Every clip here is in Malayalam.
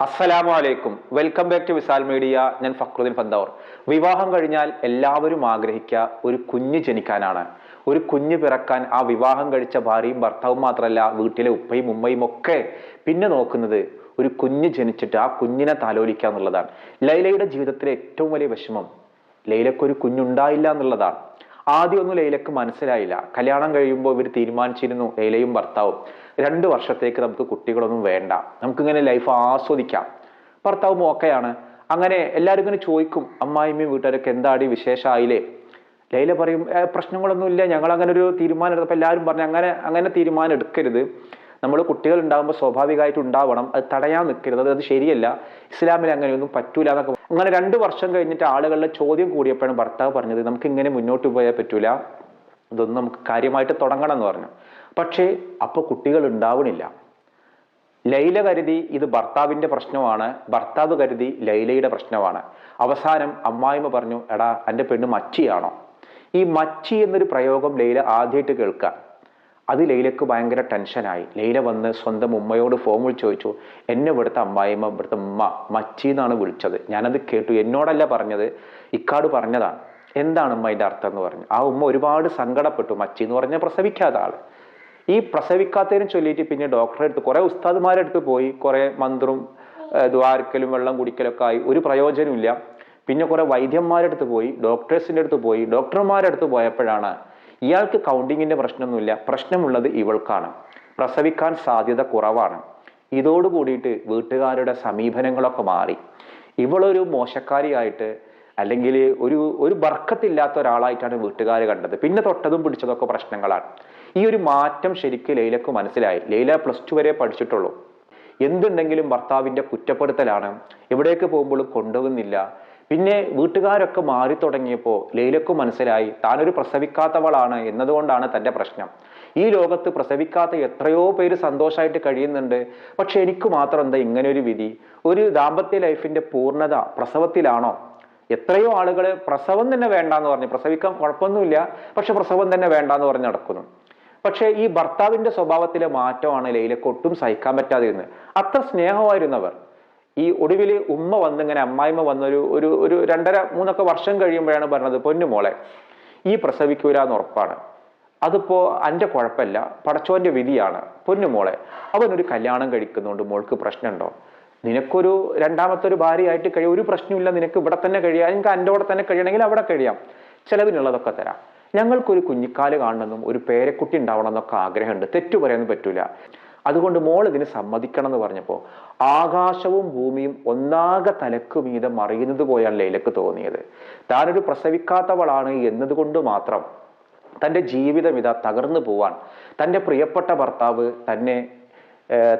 അസ്സലാമു അലൈക്കും welcome back to Visal media. ഞാൻ ഫക്രുദ്ദീൻ പന്തവർ. വിവാഹം കഴിഞ്ഞാൽ എല്ലാവരും ആഗ്രഹിക്കുക ഒരു കുഞ്ഞ് ജനിക്കാനാണ്. ഒരു കുഞ്ഞ് പിറക്കാൻ ആ വിവാഹം കഴിച്ച ഭാര്യയും ഭർത്താവും മാത്രമല്ല വീട്ടിലെ ഉപ്പയും ഉമ്മയും ഒക്കെ പിന്നെ നോക്കുന്നത് ഒരു കുഞ്ഞ് ജനിച്ചിട്ട് ആ കുഞ്ഞിനെ താലോലിക്കുക എന്നുള്ളതാണ്. ലൈലയുടെ ജീവിതത്തിലെ ഏറ്റവും വലിയ വിഷമം ലൈലക്ക് ഒരു കുഞ്ഞുണ്ടായില്ല എന്നുള്ളതാണ്. ആദ്യമൊന്നും ലൈലക്ക് മനസ്സിലായില്ല. കല്യാണം കഴിയുമ്പോൾ ഇവർ തീരുമാനിച്ചിരുന്നു ലൈലയും ഭർത്താവും. രണ്ട് വർഷത്തേക്ക് നമുക്ക് കുട്ടികളൊന്നും വേണ്ട. നമുക്കിങ്ങനെ ലൈഫ് ആസ്വദിക്കാം. ഭർത്താവും ഓക്കെയാണ് അങ്ങനെ എല്ലാവരും ഇങ്ങനെ ചോദിക്കും അമ്മായിമ്മയും വീട്ടുകാരൊക്കെ എന്താടി വിശേഷമായില്ലേ ലൈല പറയും പ്രശ്നങ്ങളൊന്നും ഇല്ല ഞങ്ങൾ അങ്ങനെ ഒരു തീരുമാനം എടുത്തപ്പോൾ എല്ലാവരും പറഞ്ഞു അങ്ങനെ അങ്ങനെ തീരുമാനം എടുക്കരുത്. നമ്മൾ കുട്ടികൾ ഉണ്ടാകുമ്പോൾ സ്വാഭാവികമായിട്ട് ഉണ്ടാവണം. അത് തടയാൻ നിൽക്കരുത്. അത് ശരിയല്ല. ഇസ്ലാമിൽ അങ്ങനെയൊന്നും പറ്റൂല. എന്നൊക്കെ അങ്ങനെ രണ്ട് വർഷം കഴിഞ്ഞിട്ട് ആളുകളുടെ ചോദ്യം കൂടിയപ്പോഴാണ് ഭർത്താവ് പറഞ്ഞത് നമുക്ക് ഇങ്ങനെ മുന്നോട്ട് പോയാൽ പറ്റൂല. ഇതൊന്നും നമുക്ക് കാര്യമായിട്ട് തുടങ്ങണം എന്ന് പറഞ്ഞു. പക്ഷേ അപ്പോൾ കുട്ടികൾ ഉണ്ടാവണില്ല ലൈല കരുതി ഇത് ഭർത്താവിന്റെ പ്രശ്നമാണ്. ഭർത്താവ് കരുതി ലൈലയുടെ പ്രശ്നമാണ്. അവസാനം അമ്മായിമ്മ പറഞ്ഞു എടാ എന്റെ പെണ്ണ് മച്ചിയാണോ? ഈ മച്ചി എന്നൊരു പ്രയോഗം ലൈല ആദ്യമായിട്ട് കേൾക്കുക അത് ലൈലക്ക് ഭയങ്കര ടെൻഷനായി. ലൈല വന്ന് സ്വന്തം ഉമ്മയോട് ഫോൺ വിളിച്ച് ചോദിച്ചു എന്നെ ഇവിടുത്തെ അമ്മായിമ്മ ഇവിടുത്തെ ഉമ്മ മച്ചി എന്നാണ് വിളിച്ചത്? ഞാനത് കേട്ടു. എന്നോടല്ല പറഞ്ഞത് ഇക്കാട് പറഞ്ഞതാണ്. എന്താണ് ഉമ്മ അതിന്റെ അർത്ഥം എന്ന് പറഞ്ഞു. ആ ഉമ്മ ഒരുപാട് സങ്കടപ്പെട്ടു മച്ചി എന്ന് പറഞ്ഞാൽ പ്രസവിക്കാത്ത ആൾ. ഈ പ്രസവിക്കാത്തതിനും ചൊല്ലിയിട്ട് പിന്നെ ഡോക്ടറെ അടുത്ത് കുറെ ഉസ്താദുമാരെ അടുത്ത് പോയി കുറെ മന്ത്രും ദ്വാരക്കലും വെള്ളം കുടിക്കലൊക്കെ ആയി. ഒരു പ്രയോജനമില്ല പിന്നെ കുറെ വൈദ്യന്മാരുടെ അടുത്ത് പോയി ഡോക്ടേഴ്സിന്റെ അടുത്ത് പോയി. ഡോക്ടർമാരുടെ അടുത്ത് പോയപ്പോഴാണ് ഇയാൾക്ക് കൗണ്ടിങ്ങിന്റെ പ്രശ്നമൊന്നുമില്ല. പ്രശ്നമുള്ളത് ഇവൾക്കാണ്. പ്രസവിക്കാൻ സാധ്യത കുറവാണ്. ഇതോട് കൂടിയിട്ട് വീട്ടുകാരുടെ സമീപനങ്ങളൊക്കെ മാറി. ഇവളൊരു മോശക്കാരിയായിട്ട് അല്ലെങ്കിൽ ഒരു ഒരു ബർക്കത്തില്ലാത്ത ഒരാളായിട്ടാണ് വീട്ടുകാർ കണ്ടത്. പിന്നെ തൊട്ടതും പിടിച്ചതൊക്കെ പ്രശ്നങ്ങളാണ്. ഈ ഒരു മാറ്റം ശരിക്കും ലൈലക്ക് മനസ്സിലായി. ലൈല പ്ലസ് ടു വരെ പഠിച്ചിട്ടുള്ളൂ. എന്തുണ്ടെങ്കിലും ഭർത്താവിന്റെ കുറ്റപ്പെടുത്തലാണ്. എവിടേക്ക് പോകുമ്പോഴും കൊണ്ടുവന്നില്ല. പിന്നെ വീട്ടുകാരൊക്കെ മാറി തുടങ്ങിയപ്പോൾ ലൈലക്കും മനസ്സിലായി താനൊരു പ്രസവിക്കാത്തവളാണ് എന്നതുകൊണ്ടാണ് തന്റെ പ്രശ്നം. ഈ ലോകത്ത് പ്രസവിക്കാത്ത എത്രയോ പേര് സന്തോഷമായിട്ട് കഴിയുന്നുണ്ട്. പക്ഷെ എനിക്ക് മാത്രം എന്താ ഇങ്ങനെ ഒരു വിധി? ഒരു ദാമ്പത്യ ലൈഫിന്റെ പൂർണത പ്രസവത്തിലാണോ? എത്രയോ ആളുകൾ പ്രസവം തന്നെ വേണ്ടാന്ന് പറഞ്ഞു. പ്രസവിക്കാൻ കുഴപ്പമൊന്നുമില്ല. പക്ഷെ പ്രസവം തന്നെ വേണ്ടാന്ന് പറഞ്ഞ് നടക്കുന്നു. പക്ഷേ ഈ ഭർത്താവിന്റെ സ്വഭാവത്തിലെ മാറ്റമാണ് ലൈലക്ക് ഒട്ടും സഹിക്കാൻ പറ്റാതെ ഇരുന്നത് അത്ര സ്നേഹമായിരുന്നവർ. ഈ ഒടുവിൽ ഉമ്മ വന്നിങ്ങനെ അമ്മായിമ്മ വന്നൊരു ഒരു ഒരു രണ്ടര മൂന്നൊക്കെ വർഷം കഴിയുമ്പോഴാണ് പറഞ്ഞത് പൊന്നുമോളെ ഈ പ്രസവിക്കൂല എന്ന് ഉറപ്പാണ്. അതിപ്പോ എന്റെ കുഴപ്പമില്ല പടച്ചോന്റെ വിധിയാണ്. പൊന്നുമോളെ അവനൊരു കല്യാണം കഴിക്കുന്നുണ്ട് മോൾക്ക് പ്രശ്നമുണ്ടോ? നിനക്കൊരു രണ്ടാമത്തെ ഒരു ഭാര്യയായിട്ട് കഴിയും ഒരു പ്രശ്നമില്ല നിനക്ക് ഇവിടെ തന്നെ കഴിയാം. എനിക്ക് എന്റെ കൂടെ തന്നെ കഴിയണമെങ്കിൽ അവിടെ കഴിയാം. ചിലവിനുള്ളതൊക്കെ തരാം. ഞങ്ങൾക്കൊരു കുഞ്ഞിക്കാൽ കാണണമെന്നും ഒരു പേരക്കുട്ടി ഉണ്ടാവണം എന്നൊക്കെ ആഗ്രഹമുണ്ട്. തെറ്റു പറയാനൊന്നും പറ്റൂല. അതുകൊണ്ട് മോൾ ഇതിന് സമ്മതിക്കണം എന്ന് പറഞ്ഞപ്പോൾ ആകാശവും ഭൂമിയും ഒന്നാകെ തലക്ക് മീതം മറിയുന്നത് പോലെയാണ് ലൈലക്ക് തോന്നിയത്. താനൊരു പ്രസവിക്കാത്തവളാണ് എന്നതുകൊണ്ട് മാത്രം തന്റെ ജീവിതം ഇതാ തകർന്നു പോവാൻ തന്റെ പ്രിയപ്പെട്ട ഭർത്താവ് തന്നെ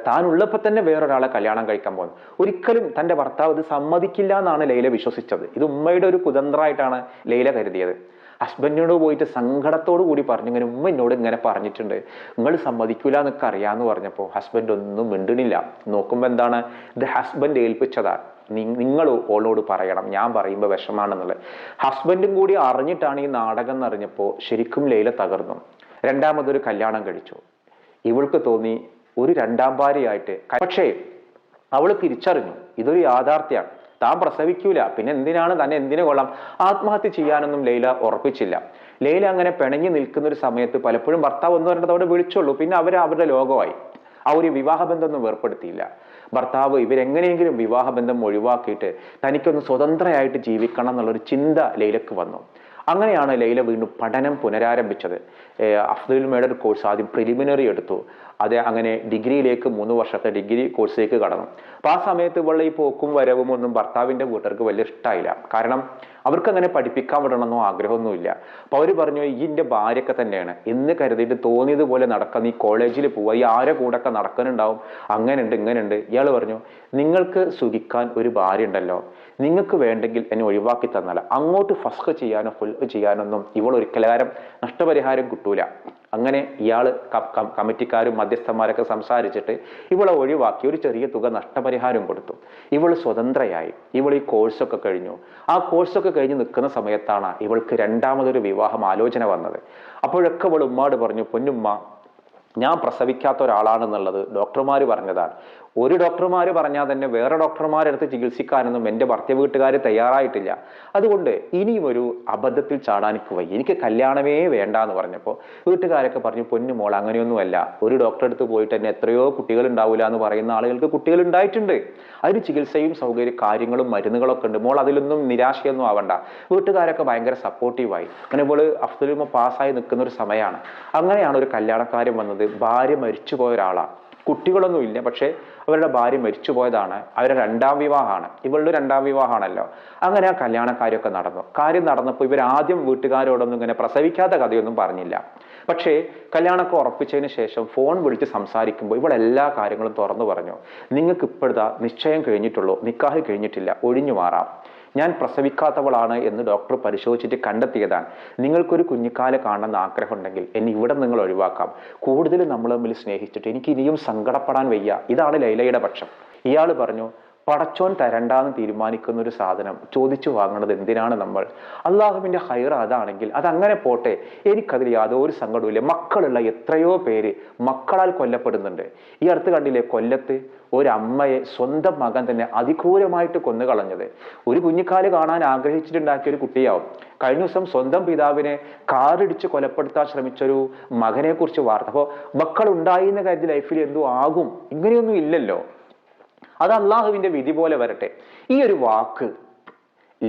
താനുള്ളപ്പോൾ തന്നെ വേറൊരാളെ കല്യാണം കഴിക്കാൻ പോകുന്നു ഒരിക്കലും തന്റെ ഭർത്താവ് ഇത് സമ്മതിക്കില്ല എന്നാണ് ലൈല വിശ്വസിച്ചത്. ഇത് ഉമ്മയുടെ ഒരു കുതന്ത്രമായിട്ടാണ് ലൈല കരുതിയത്. ഹസ്ബൻഡിനോട് പോയിട്ട് സങ്കടത്തോടു കൂടി പറഞ്ഞു ഇങ്ങനെ ഉമ്മ എന്നോട് ഇങ്ങനെ പറഞ്ഞിട്ടുണ്ട്. നിങ്ങൾ സമ്മതിക്കൂല എന്നൊക്കെ അറിയാന്ന് പറഞ്ഞപ്പോൾ ഹസ്ബൻഡ് ഒന്നും മിണ്ടുന്നില്ല. നോക്കുമ്പോൾ എന്താണ്? ഇത് ഹസ്ബൻഡ് ഏൽപ്പിച്ചതാണ് നിങ്ങൾ ഓളോട് പറയണം. ഞാൻ പറയുമ്പോൾ വിഷമാണെന്നുള്ളത്. ഹസ്ബൻഡും കൂടി അറിഞ്ഞിട്ടാണ് ഈ നാടകം എന്നറിഞ്ഞപ്പോൾ ശരിക്കും ലൈല തകർന്നു. രണ്ടാമതൊരു കല്യാണം കഴിച്ചു. ഇവൾക്ക് തോന്നി ഒരു രണ്ടാം ഭാര്യയായിട്ട്. പക്ഷേ അവൾ തിരിച്ചറിഞ്ഞു. ഇതൊരു യാഥാർത്ഥ്യമാണ്. താൻ പ്രസവിക്കൂല. പിന്നെ എന്തിനാണ് തന്നെ എന്തിനു കൊള്ളാം? ആത്മഹത്യ ചെയ്യാനൊന്നും ലൈല ഉറപ്പിച്ചില്ല. ലൈല അങ്ങനെ പിണങ്ങി നിൽക്കുന്ന ഒരു സമയത്ത് പലപ്പോഴും ഭർത്താവ് എന്ന് പറഞ്ഞിട്ട് അവിടെ വിളിച്ചുള്ളൂ. പിന്നെ അവർ അവരുടെ ലോകമായി. ആ ഒരു വിവാഹബന്ധമൊന്നും വേർപ്പെടുത്തിയില്ല. ഭർത്താവ് ഇവരെങ്ങനെയെങ്കിലും വിവാഹബന്ധം ഒഴിവാക്കിയിട്ട് തനിക്കൊന്ന് സ്വതന്ത്രയായിട്ട് ജീവിക്കണം എന്നുള്ളൊരു ചിന്ത ലൈലക്ക് വന്നു. അങ്ങനെയാണ് ലൈല വീണ്ടും പഠനം പുനരാരംഭിച്ചത്. അഫ്ദുൽ മേഡർ കോഴ്സ് ആദ്യം പ്രിലിമിനറി എടുത്തു. അത് അങ്ങനെ ഡിഗ്രിയിലേക്ക് മൂന്ന് വർഷത്തെ ഡിഗ്രി കോഴ്സിലേക്ക് കടന്നു. അപ്പോൾ ആ സമയത്ത് ഇവളുടെ ഈ പോക്കും വരവും ഒന്നും ഭർത്താവിന്റെ വീട്ടുകാർക്ക് വലിയ ഇഷ്ടമായില്ല കാരണം അവർക്ക് അങ്ങനെ പഠിപ്പിക്കാൻ വിടണമെന്നോ ആഗ്രഹമൊന്നുമില്ല. അപ്പൊ അവർ പറഞ്ഞു ഈ എന്റെ ഭാര്യയൊക്കെ തന്നെയാണ്. എന്ന് കരുതിയിട്ട് തോന്നിയതുപോലെ നടക്കാൻ നീ കോളേജിൽ പോവുക ഈ ആരെ കൂടെയൊക്കെ നടക്കാനുണ്ടാവും. അങ്ങനെയുണ്ട് ഇങ്ങനെയുണ്ട്. ഇയാൾ പറഞ്ഞു നിങ്ങൾക്ക് സുഖിക്കാൻ ഒരു ഭാര്യ ഉണ്ടല്ലോ. നിങ്ങൾക്ക് വേണ്ടെങ്കിൽ എന്നെ ഒഴിവാക്കി തന്നാൽ അങ്ങോട്ട് ഫസ്ഖ് ചെയ്യാനോ ഫുൾ ചെയ്യാനൊന്നും ഇവൾ ഒരിക്കലും നഷ്ടപരിഹാരം കിട്ടൂല. അങ്ങനെ ഇയാൾ കമ്മിറ്റിക്കാരും മധ്യസ്ഥന്മാരൊക്കെ സംസാരിച്ചിട്ട് ഇവളെ ഒഴിവാക്കി ഒരു ചെറിയ തുക നഷ്ടപരിഹാരം കൊടുത്തു. ഇവൾ സ്വതന്ത്രയായി. ഇവൾ ഈ കോഴ്സൊക്കെ കഴിഞ്ഞു. ആ കോഴ്സൊക്കെ കഴിഞ്ഞ് നിൽക്കുന്ന സമയത്താണ് ഇവൾക്ക് രണ്ടാമതൊരു വിവാഹം ആലോചന വന്നത്. അപ്പോഴൊക്കെ ഇവൾ ഉമ്മാട് പറഞ്ഞു പൊന്നുമ്മ ഞാൻ പ്രസവിക്കാത്ത ഒരാളാണെന്നുള്ളത് ഡോക്ടർമാർ പറഞ്ഞതാണ്. ഒരു ഡോക്ടർമാർ പറഞ്ഞാൽ തന്നെ വേറെ ഡോക്ടർമാരെടുത്ത് ചികിത്സിക്കാനൊന്നും എന്റെ ഭർത്ത വീട്ടുകാർ തയ്യാറായിട്ടില്ല. അതുകൊണ്ട് ഇനിയും ഒരു അബദ്ധത്തിൽ ചാടാൻ എനിക്ക് വയ്യ. എനിക്ക് കല്യാണമേ വേണ്ട എന്ന് പറഞ്ഞപ്പോൾ വീട്ടുകാരൊക്കെ പറഞ്ഞു പൊന്നു മോൾ അങ്ങനെയൊന്നുമല്ല. ഒരു ഡോക്ടറെ അടുത്ത് പോയിട്ട് തന്നെ എത്രയോ കുട്ടികൾ ഉണ്ടാവില്ല എന്ന് പറയുന്ന ആളുകൾക്ക് കുട്ടികൾ ഉണ്ടായിട്ടുണ്ട് അതിന് ചികിത്സയും സൗകര്യ കാര്യങ്ങളും മരുന്നുകളൊക്കെ ഉണ്ട്. മോൾ അതിലൊന്നും നിരാശയൊന്നും ആവണ്ട. വീട്ടുകാരൊക്കെ ഭയങ്കര സപ്പോർട്ടീവായി അങ്ങനെ ഇപ്പോൾ അഫ്സലുമ പാസ്സായി നിൽക്കുന്ന ഒരു സമയമാണ്. അങ്ങനെയാണ് ഒരു കല്യാണക്കാരൻ വന്നത്. ഭാര്യ മരിച്ചു പോയ ഒരാളാണ് കുട്ടികളൊന്നും ഇല്ല പക്ഷേ അവരുടെ ഭാര്യ മരിച്ചു പോയതാണ് അവരുടെ രണ്ടാം വിവാഹമാണ്. ഇവളുടെ രണ്ടാം വിവാഹമാണല്ലോ. അങ്ങനെ ആ കല്യാണക്കാര്യമൊക്കെ നടന്നു. കാര്യം നടന്നപ്പോൾ ഇവർ ആദ്യം വീട്ടുകാരോടൊന്നും ഇങ്ങനെ പ്രസവിക്കാത്ത കഥയൊന്നും പറഞ്ഞില്ല. പക്ഷേ കല്യാണമൊക്കെ ഉറപ്പിച്ചതിന് ശേഷം ഫോൺ വിളിച്ച് സംസാരിക്കുമ്പോൾ ഇവൾ എല്ലാ കാര്യങ്ങളും തുറന്നു പറഞ്ഞു. നിങ്ങൾക്ക് ഇപ്പോഴതാ നിശ്ചയം കഴിഞ്ഞിട്ടുള്ളൂ. നിക്കാഹ് കഴിഞ്ഞിട്ടില്ല. ഒഴിഞ്ഞു മാറാം. ഞാൻ പ്രസവിക്കാത്തവളാണ് എന്ന് ഡോക്ടർ പരിശോധിച്ചിട്ട് കണ്ടെത്തിയതാണ്. നിങ്ങൾക്കൊരു കുഞ്ഞിക്കാൽ കാണണമെന്ന് ആഗ്രഹമുണ്ടെങ്കിൽ എന്നെ ഇവിടെ നിങ്ങൾ ഒഴിവാക്കാം. കൂടുതൽ നമ്മൾ തമ്മിൽ സ്നേഹിച്ചിട്ട് എനിക്ക് ഇനിയും സങ്കടപ്പെടാൻ വയ്യ. ഇതാണ് ലൈലയുടെ പക്ഷം. ഇയാൾ പറഞ്ഞു പടച്ചോൻ തരണ്ടാന്ന് തീരുമാനിക്കുന്ന ഒരു സാധനം ചോദിച്ചു വാങ്ങുന്നത് എന്തിനാണ് നമ്മൾ? അള്ളാഹുവിന്റെ ഹൈർ അതാണെങ്കിൽ അതങ്ങനെ പോട്ടെ എനിക്കതിൽ യാതൊരു സങ്കടവുമില്ല മക്കളുള്ള എത്രയോ പേര് മക്കളാൽ കൊല്ലപ്പെടുന്നുണ്ട്. ഈ അടുത്ത് കണ്ടില്ലേ കൊല്ലത്ത് ഒരമ്മയെ സ്വന്തം മകൻ തന്നെ അതിക്രൂരമായിട്ട് കൊന്നുകളഞ്ഞത്. ഒരു കുഞ്ഞിക്കാൽ കാണാൻ ആഗ്രഹിച്ചിട്ടുണ്ടാക്കിയ ഒരു കുട്ടിയാവും. കഴിഞ്ഞ ദിവസം സ്വന്തം പിതാവിനെ കാറിടിച്ച് കൊലപ്പെടുത്താൻ ശ്രമിച്ചൊരു മകനെ കുറിച്ച് വാർത്ത. അപ്പോൾ മക്കൾ ഉണ്ടായി എന്ന കാര്യത്തിൽ ലൈഫിൽ എന്തോ ആകും. ഇങ്ങനെയൊന്നും ഇല്ലല്ലോ. അത് അള്ളാഹുവിന്റെ വിധി പോലെ വരട്ടെ. ഈ ഒരു വാക്ക്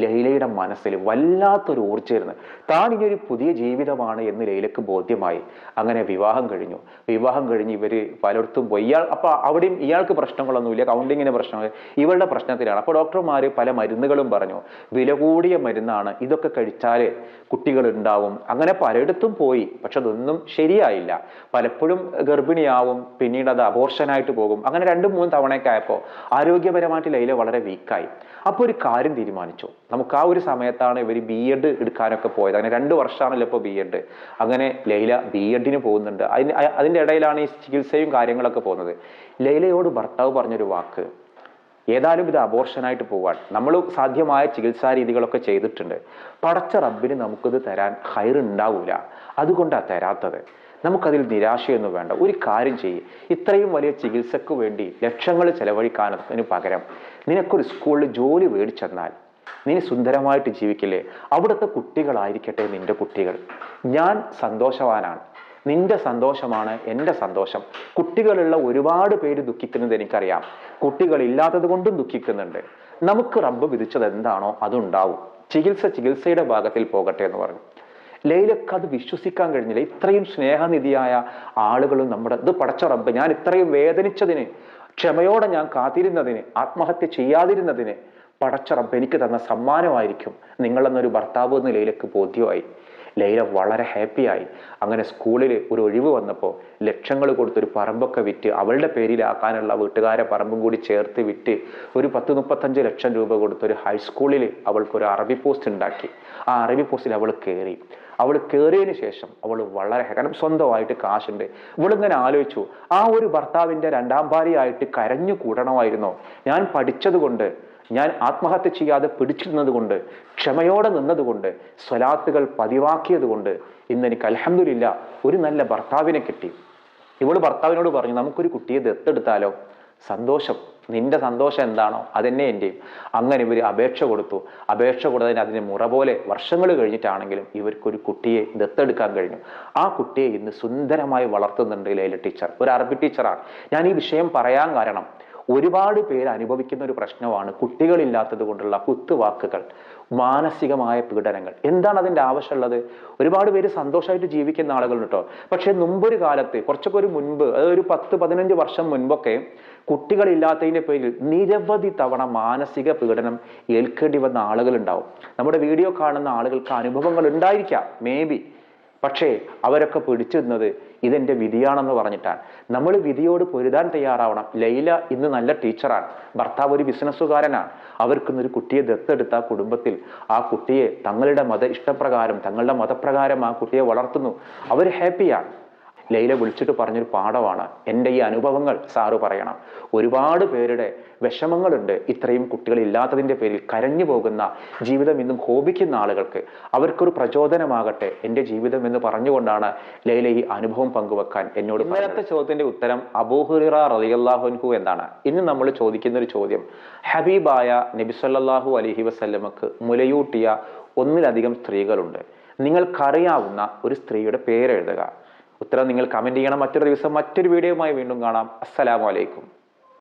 ലൈലയുടെ മനസ്സിൽ വല്ലാത്തൊരു ഊർജമായിരുന്നു. താൻ ഇനി ഒരു പുതിയ ജീവിതമാണ് എന്ന് ലൈലക്ക് ബോധ്യമായി. അങ്ങനെ വിവാഹം കഴിഞ്ഞു. വിവാഹം കഴിഞ്ഞ് ഇവർ പലയിടത്തും പോയി. ഇയാൾ അപ്പോൾ അവിടെയും ഇയാൾക്ക് പ്രശ്നങ്ങളൊന്നുമില്ല കൗണ്ടിങ്ങിന് പ്രശ്നങ്ങൾ. ഇവളുടെ പ്രശ്നത്തിലാണ്. അപ്പോൾ ഡോക്ടർമാർ പല മരുന്നുകളും പറഞ്ഞു. വില കൂടിയ മരുന്നാണ്. ഇതൊക്കെ കഴിച്ചാൽ കുട്ടികൾ ഉണ്ടാവും അങ്ങനെ പലയിടത്തും പോയി. പക്ഷെ അതൊന്നും ശരിയായില്ല. പലപ്പോഴും ഗർഭിണിയാവും പിന്നീട് അത് അബോർഷനായിട്ട് പോകും. അങ്ങനെ രണ്ട് മൂന്ന് തവണയൊക്കെ ആയപ്പോൾ ആരോഗ്യപരമായിട്ട് ലൈല വളരെ വീക്കായി അപ്പോൾ ഒരു കാര്യം തീരുമാനിച്ചു. നമുക്ക് ആ ഒരു സമയത്താണ് ഇവർ ബി എഡ് എടുക്കാനൊക്കെ പോയത്. അങ്ങനെ രണ്ട് വർഷമാണല്ലോ ഇപ്പോൾ ബി എഡ് അങ്ങനെ ലൈല ബി എഡിന് പോകുന്നുണ്ട്. അതിന് അതിന്റെ ഇടയിലാണ് ഈ ചികിത്സയും കാര്യങ്ങളൊക്കെ പോകുന്നത്. ലൈലയോട് ഭർത്താവ് പറഞ്ഞൊരു വാക്ക്. ഏതായാലും ഇത് അബോർഷനായിട്ട് പോകാൻ നമ്മൾ സാധ്യമായ ചികിത്സാ രീതികളൊക്കെ ചെയ്തിട്ടുണ്ട്. പടച്ച റബ്ബിന് നമുക്കിത് തരാൻ ഹൈർ ഉണ്ടാവൂല. അതുകൊണ്ടാണ് തരാത്തത്. നമുക്കതിൽ നിരാശയൊന്നും വേണ്ട. ഒരു കാര്യം ചെയ്യും. ഇത്രയും വലിയ ചികിത്സക്ക് വേണ്ടി ലക്ഷങ്ങൾ ചെലവഴിക്കാനതിന് പകരം നിനക്കൊരു സ്കൂളിൽ ജോലി മേടിച്ചെന്നാൽ നീ സുന്ദരമായിട്ട് ജീവിക്കില്ലേ? അവിടുത്തെ കുട്ടികളായിരിക്കട്ടെ നിന്റെ കുട്ടികൾ. ഞാൻ സന്തോഷവാനാണ്. നിന്റെ സന്തോഷമാണ് എന്റെ സന്തോഷം. കുട്ടികളുള്ള ഒരുപാട് പേര് ദുഃഖിക്കുന്നത് എനിക്കറിയാം. കുട്ടികളില്ലാത്തത് കൊണ്ടും ദുഃഖിക്കുന്നുണ്ട്. നമുക്ക് റബ്ബ് വിധിച്ചത് എന്താണോ അതുണ്ടാവും. ചികിത്സ ചികിത്സയുടെ ഭാഗത്തിൽ പോകട്ടെ എന്ന് പറഞ്ഞു. ലൈലക്ക് അത് വിശ്വസിക്കാൻ കഴിഞ്ഞില്ല. ഇത്രയും സ്നേഹനിധിയായ ആളുകളും നമ്മുടെ ഇത് പടച്ച റബ്ബ് ഞാൻ ഇത്രയും വേദനിച്ചതിന് ക്ഷമയോടെ ഞാൻ കാത്തിരുന്നതിന് ആത്മഹത്യ ചെയ്യാതിരുന്നതിന് പടച്ച റബ്ബ് എനിക്ക് തന്ന സമ്മാനമായിരിക്കും. നിങ്ങളെന്നൊരു ഭർത്താവ് എന്ന് ലൈലക്ക് ബോധ്യമായി. ലൈല വളരെ ഹാപ്പിയായി അങ്ങനെ സ്കൂളിൽ ഒരു ഒഴിവ് വന്നപ്പോൾ ലക്ഷങ്ങൾ കൊടുത്തൊരു പറമ്പൊക്കെ വിറ്റ് അവളുടെ പേരിലാക്കാനുള്ള വീട്ടുകാരെ പറമ്പും കൂടി ചേർത്ത് വിറ്റ് ഒരു പത്ത് മുപ്പത്തഞ്ച് ലക്ഷം രൂപ കൊടുത്തൊരു ഹൈസ്കൂളിൽ അവൾക്ക് ഒരു അറബി പോസ്റ്റ് ഉണ്ടാക്കി. ആ അറബി പോസ്റ്റിൽ അവൾ കയറി അവൾ കയറിയതിന് ശേഷം അവൾ വളരെ കാരണം സ്വന്തമായിട്ട് കാശുണ്ട്. ഇവളിങ്ങനെ ആലോചിച്ചു ആ ഒരു ഭർത്താവിന്റെ രണ്ടാം ഭാര്യയായിട്ട് കരഞ്ഞു കൂടണമായിരുന്നോ? ഞാൻ പഠിച്ചത് കൊണ്ട് ഞാൻ ആത്മഹത്യ ചെയ്യാതെ പിടിച്ചിരുന്നത് കൊണ്ട് ക്ഷമയോടെ നിന്നതുകൊണ്ട് സ്വലാത്തുകൾ പതിവാക്കിയത് കൊണ്ട് ഇന്ന് എനിക്ക് അലഹമില്ല ഒരു നല്ല ഭർത്താവിനെ കിട്ടി. ഇവൾ ഭർത്താവിനോട് പറഞ്ഞു നമുക്കൊരു കുട്ടിയെ ദത്തെടുത്താലോ? സന്തോഷം. നിന്റെ സന്തോഷം എന്താണോ അതെന്നെ എന്റെയും അങ്ങനെ ഇവർ അപേക്ഷ കൊടുത്തു. അപേക്ഷ കൊടുത്തതിന് അതിന് മുറ പോലെ വർഷങ്ങൾ കഴിഞ്ഞിട്ടാണെങ്കിലും ഇവർക്കൊരു കുട്ടിയെ ദത്തെടുക്കാൻ കഴിഞ്ഞു. ആ കുട്ടിയെ ഇന്ന് സുന്ദരമായി വളർത്തുന്നുണ്ട് ലൈല ടീച്ചർ. ഒരു അറബി ടീച്ചറാണ്. ഞാൻ ഈ വിഷയം പറയാൻ കാരണം ഒരുപാട് പേര് അനുഭവിക്കുന്ന ഒരു പ്രശ്നമാണ് കുട്ടികളില്ലാത്തത് കൊണ്ടുള്ള കുത്തുവാക്കുകൾ മാനസികമായ പീഡനങ്ങൾ. എന്താണ് അതിന്റെ ആവശ്യമുള്ളത്? ഒരുപാട് പേര് സന്തോഷമായിട്ട് ജീവിക്കുന്ന ആളുകളുണ്ട് കേട്ടോ പക്ഷെ മുമ്പൊരു കാലത്ത് കുറച്ചൊക്കെ ഒരു മുൻപ് അതായത് ഒരു പത്ത് പതിനഞ്ച് വർഷം മുൻപൊക്കെ കുട്ടികളില്ലാത്തതിന്റെ പേരിൽ നിരവധി തവണ മാനസിക പീഡനം ഏൽക്കേണ്ടി വന്ന ആളുകളുണ്ടാവും. നമ്മുടെ വീഡിയോ കാണുന്ന ആളുകൾക്ക് അനുഭവങ്ങൾ ഉണ്ടായിരിക്കാം മേ ബി പക്ഷേ അവരൊക്കെ പിടിച്ചു നിന്നത് ഇതെന്റെ വിധിയാണെന്ന് പറഞ്ഞിട്ടാണ്. നമ്മൾ വിധിയോട് പൊരുതാൻ തയ്യാറാവണം. ലൈല ഇന്ന് നല്ല ടീച്ചറാണ്. ഭർത്താവ് ഒരു ബിസിനസ്സുകാരനാണ്. അവർക്കിന്നൊരു കുട്ടിയെ ദത്തെടുത്ത കുടുംബത്തിൽ ആ കുട്ടിയെ തങ്ങളുടെ മത ഇഷ്ടപ്രകാരം തങ്ങളുടെ മതപ്രകാരം ആ കുട്ടിയെ വളർത്തുന്നു. അവർ ഹാപ്പിയാണ്. ലൈല വിളിച്ചിട്ട് പറഞ്ഞൊരു പാഠമാണ്. എന്റെ ഈ അനുഭവങ്ങൾ സാറ് പറയണം. ഒരുപാട് പേരുടെ വിഷമങ്ങളുണ്ട് ഇത്രയും കുട്ടികളില്ലാത്തതിന്റെ പേരിൽ കരഞ്ഞു പോകുന്ന ജീവിതം ഇന്നും ഹോബിക്കുന്ന ആളുകൾക്ക്. അവർക്കൊരു പ്രചോദനമാകട്ടെ എന്റെ ജീവിതം എന്ന് പറഞ്ഞുകൊണ്ടാണ് ലൈല ഈ അനുഭവം പങ്കുവെക്കാൻ എന്നോട് ഇന്നലത്തെ ചോദ്യത്തിന്റെ ഉത്തരം അബൂഹുറിറ റലിയല്ലാഹുൻഹു എന്നാണ്. ഇന്ന് നമ്മൾ ചോദിക്കുന്ന ഒരു ചോദ്യം. ഹബീബായ നബിസല്ലാഹു അലഹി വസല്ലമക്ക് മുലയൂട്ടിയ ഒന്നിലധികം സ്ത്രീകളുണ്ട്. നിങ്ങൾക്കറിയാവുന്ന ഒരു സ്ത്രീയുടെ പേരെഴുതുക. ഉത്തരം നിങ്ങൾ കമന്റ് ചെയ്യണം. മറ്റൊരു ദിവസം മറ്റൊരു വീഡിയോയുമായി വീണ്ടും കാണാം. അസ്സലാമു അലൈക്കും.